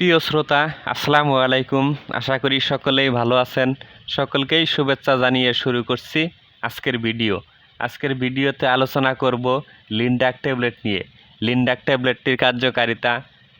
প্রিয় শ্রোতা, আসসালামু আলাইকুম। আশা করি সকলেই ভালো আছেন। সকলকেই শুভেচ্ছা জানিয়ে শুরু করছি আজকের ভিডিও। আজকের ভিডিওতে আলোচনা করব লিন্ডাক ট্যাবলেট নিয়ে। লিন্ডাক ট্যাবলেটটির কার্যকারিতা,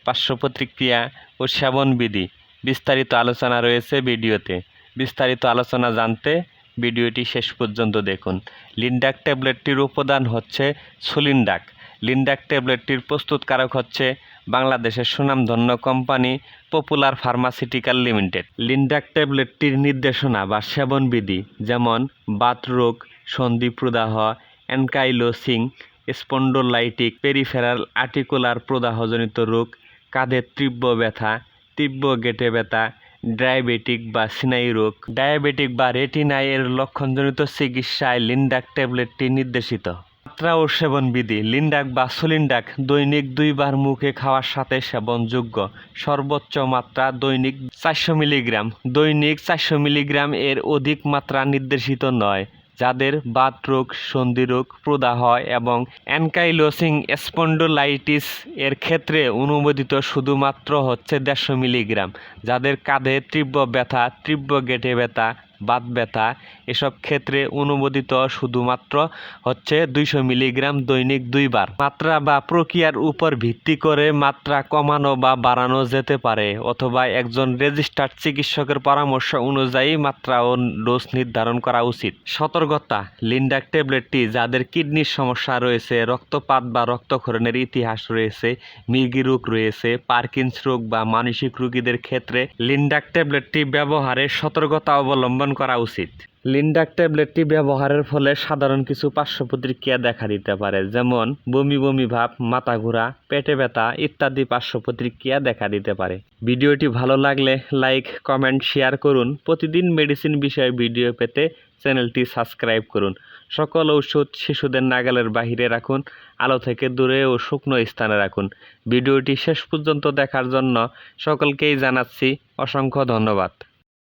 পার্শ্ব প্রতিক্রিয়া ও সেবন বিধি বিস্তারিত আলোচনা রয়েছে ভিডিওতে। বিস্তারিত আলোচনা জানতে ভিডিওটি শেষ পর্যন্ত দেখুন। লিন্ডাক ট্যাবলেটটির উপাদান হচ্ছে সুলিন্ডাক। লিন্ডাক ট্যাবলেটটির প্রস্তুতকারক হচ্ছে বাংলাদেশের সুনামধন্য কোম্পানি পপুলার ফার্মাসিউটিক্যাল লিমিটেড। লিন্ডাক ট্যাবলেটটির নির্দেশনা বা সেবনবিধি যেমন বাতরোগ সন্ধি প্রদাহ, অ্যানকাইলোসিং, স্পন্ডোলাইটিক, পেরিফেরাল আর্টিকুলার প্রদাহজনিত রোগ কাঁধের তীব্র ব্যথা, তীব্র গেটে ব্যথা, ডায়াবেটিক বা স্নায়ু রোগ। ডায়াবেটিক বা রেটিনাই এর লক্ষণজনিত চিকিৎসায় লিন্ডাক ট্যাবলেটটি নির্দেশিত। মাত্রা ও সেবন বিধি লিন্ডাক বা সুলিন্ডাক দৈনিক দুইবার মুখে খাওয়ার সাথে সেবনযোগ্য। সর্বোচ্চ মাত্রা দৈনিক চারশো মিলিগ্রাম। দৈনিক চারশো মিলিগ্রাম এর অধিক মাত্রা নির্দেশিত নয়, যাদের বাত রোগ, সন্ধি রোগ, প্রদাহ এবং অ্যানকাইলোসিং স্পন্ডোলাইটিস এর ক্ষেত্রে অনুমোদিত শুধুমাত্র হচ্ছে দেড়শো মিলিগ্রাম, যাদের কাঁধে তীব্র ব্যথা, তীব্র গেটে ব্যথা বাত ব্যথা, এসব ক্ষেত্রে অনুমোদিত শুধুমাত্র হচ্ছে দুইশো মিলিগ্রাম দৈনিক দুইবার। মাত্রা বা প্রক্রিয়ার উপর ভিত্তি করে মাত্রা কমানো বা বাড়ানো যেতে পারে, অথবা একজন রেজিস্টার্ড চিকিৎসকের পরামর্শ অনুযায়ী মাত্রা ও ডোজ নির্ধারণ করা উচিত। সতর্কতা, লিন্ডাক ট্যাবলেটটি যাদের কিডনির সমস্যা রয়েছে, রক্তপাত বা রক্তক্ষরণের ইতিহাস রয়েছে, মির্গি রোগ রয়েছে, পার্কিন্স রোগ বা মানসিক রোগীদের ক্ষেত্রে লিন্ডাক ট্যাবলেটটি ব্যবহারে সতর্কতা অবলম্বন করা উচিত। লিন্ডাক ট্যাবলেটটি ব্যবহারের ফলে সাধারণ কিছু পার্শ্ব প্রতিক্রিয়া দেখা দিতে পারে, যেমন বমি বমি ভাব, মাথা ঘোরা, পেটে ব্যথা ইত্যাদি পার্শ্ব প্রতিক্রিয়া দেখা দিতে পারে। ভিডিওটি ভালো লাগলে লাইক, কমেন্ট, শেয়ার করুন। প্রতিদিন মেডিসিন বিষয়ে ভিডিও পেতে চ্যানেলটি সাবস্ক্রাইব করুন। সকল ঔষধ শিশুদের নাগালের বাহিরে রাখুন, আলো থেকে দূরে ও শুকনো স্থানে রাখুন। ভিডিওটি শেষ পর্যন্ত দেখার জন্য সকলকেই জানাচ্ছি অসংখ্য ধন্যবাদ।